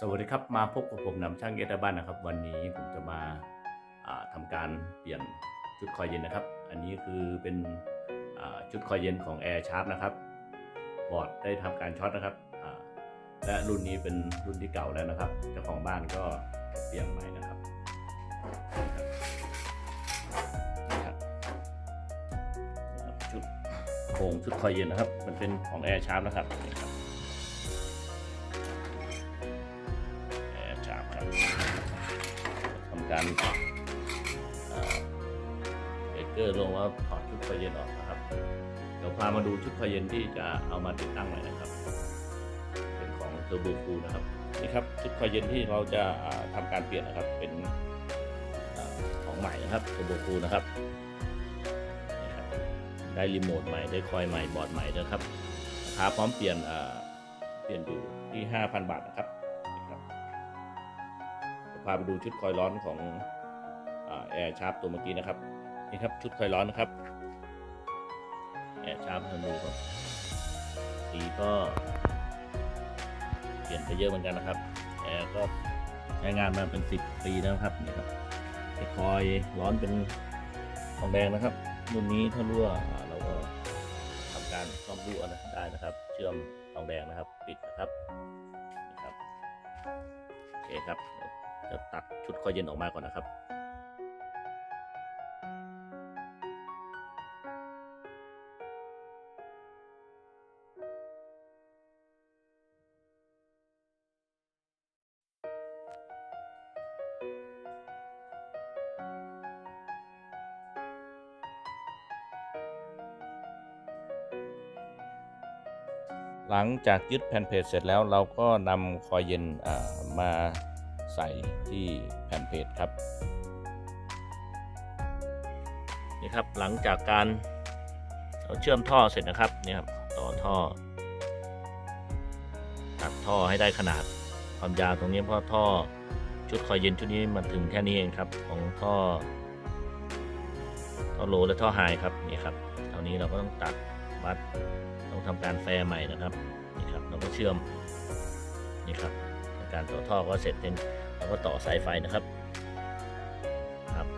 สวัสดีครับมาพบกับผมนำช่างเอตบ้านนะครับ วันนี้ผมจะมาาทำาการเปลี่ยนชุดคอยเย็นนะครับ อันนี้คือเป็นชุดคอยเย็นของ Air Sharp นะครับบอร์ดได้ทำการช็อตนะครับและรุ่นนี้เป็นรุ่นที่เก่าแล้วนะครับเจ้าของบ้านก็เปลี่ยนใหม่นะครับนี่ครับนี่ครับชุดโครงชุดคอยเย็นนะครับ มันเป็นของ Air Sharp นะครับ การเอเบรกเกอร์ลงแล้วถอดชุดไฟเย็นออกนะครับ เดี๋ยวพามาดูชุดไฟเย็นที่จะเอามาติดตั้งใหม่นะครับ เป็นของเทอร์โบคูนะครับนี่ครับชุดไฟเย็นที่เราจะอ่าทำการเปลี่ยนนะครับเป็นอของใหม่นะครับเทอร์โบคูนะครับได้รีโมทใหม่ได้คอยใหม่บอร์ดใหม่นะครับราคาพร้อมเปลี่ยนเปลี่ยนอยู่ที่ 5,000 บาทนะครับ พาไปดูชุดคอยร้อนของแอร์ชาร์ปตัวเมื่อกี้นะครับนี่ครับชุดคอยร้อนนะครับแอร์ชาร์ปธนูครับสีก็เปลี่ยนไปเยอะเหมือนกันนะครับแอร์ก็ใช้งานมาเป็น 10 ปีแล้วครับนี่ครับไอ้คอยร้อนเป็นทองแดงนะครับรุ่นนี้ถ้ารั่วเราก็ทำการซ่อมรั่วนะได้นะครับ เชื่อมทองแดงนะครับ ปิดนะครับนี่ครับโอเคครับ จะตัดชุดคอยเย็นออกมาก่อนนะครับหลังจากยึดแผ่นเพจเสร็จแล้วเราก็นำคอยเย็นมา ใส่ที่แผ่นเพจครับนี่ครับหลังจากการเราเชื่อมท่อเสร็จนะครับนี่ครับต่อท่อ ตัดท่อให้ได้ขนาดความยาวตรงนี้เพราะท่อชุดคอยเย็นชุดนี้มันถึงแค่นี้เองครับ ของท่อท่อโลและท่อไฮครับนี่ครับเท่านี้เราก็ต้องตัดวัดต้องทำการแฟร์ใหม่นะครับนี่ครับ เราก็เชื่อมนี่ครับ การต่อท่อก็เสร็จเป็นเราก็ต่อสายไฟนะครับครับ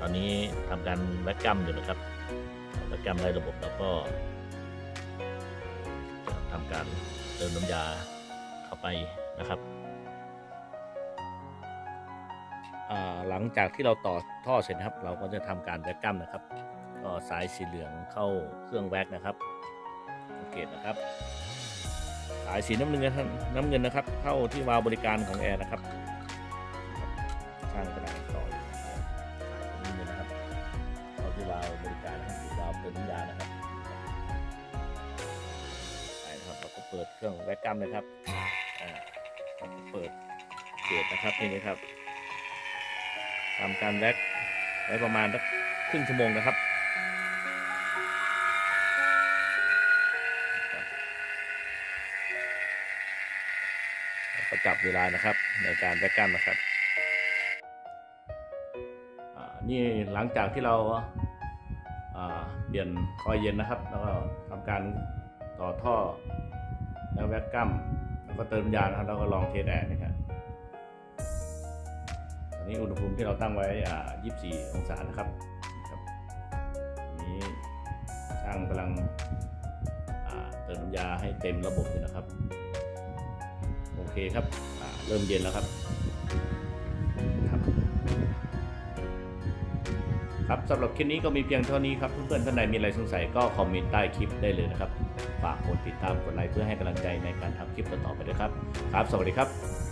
ตอนนี้ทำการแวกกัมอยู่นะครับแวกกัมได้ระบบแล้วก็จะทำการเติมน้ำยาเข้าไปนะครับอ่าหลังจากที่เราต่อท่อเสร็จนะครับ เราก็จะทำการแวกกัมนะครับ ก็สายสีเหลืองเข้าเครื่องแวกนะครับสังเกตนะครับ สายสีน้ำเงินนะครับน้ำเงินนะครับ เข้าที่วาล์วบริการของแอร์นะครับช่างกำลังต่อยน้ำเงินนะครับเข้าที่วาล์วบริการนะครับวาล์วเติมน้ำยานะครับไปนะครับเราก็เปิดเครื่องแวกกัมนะครับเราก็เปิดเกจนะครับทีนี้ครับทำการแวกไว้ประมาณสักครึ่งชั่วโมงนะครับ ก็จับเวลานะครับในการแบกกันนะครับนี่หลังจากที่เราเปลี่ยนคอยเย็นนะครับ แล้วก็ทำการต่อท่อแล้วแวกกัมแล้วก็เติมยานะครับแล้วก็ลองเทสแอร์นะครับตอนนี้อุณหภูมิที่เราตั้งไว้อ่า24 องศานะครับครับนี้ช่างกำลังเติมน้ำยาให้เต็มระบบอยู่นะครับ เคครับเริ่มเย็นแล้วครับครับครับสำหรับคลิปนี้ก็มีเพียงเท่านี้ครับเพื่อนๆท่านใดมีอะไรสงสัยก็คอมเมนต์ใต้คลิปได้เลยนะครับ ฝากกดติดตามกดไลค์เพื่อให้กำลังใจในการทำคลิปต่อๆไปด้วยครับ ครับ สวัสดีครับ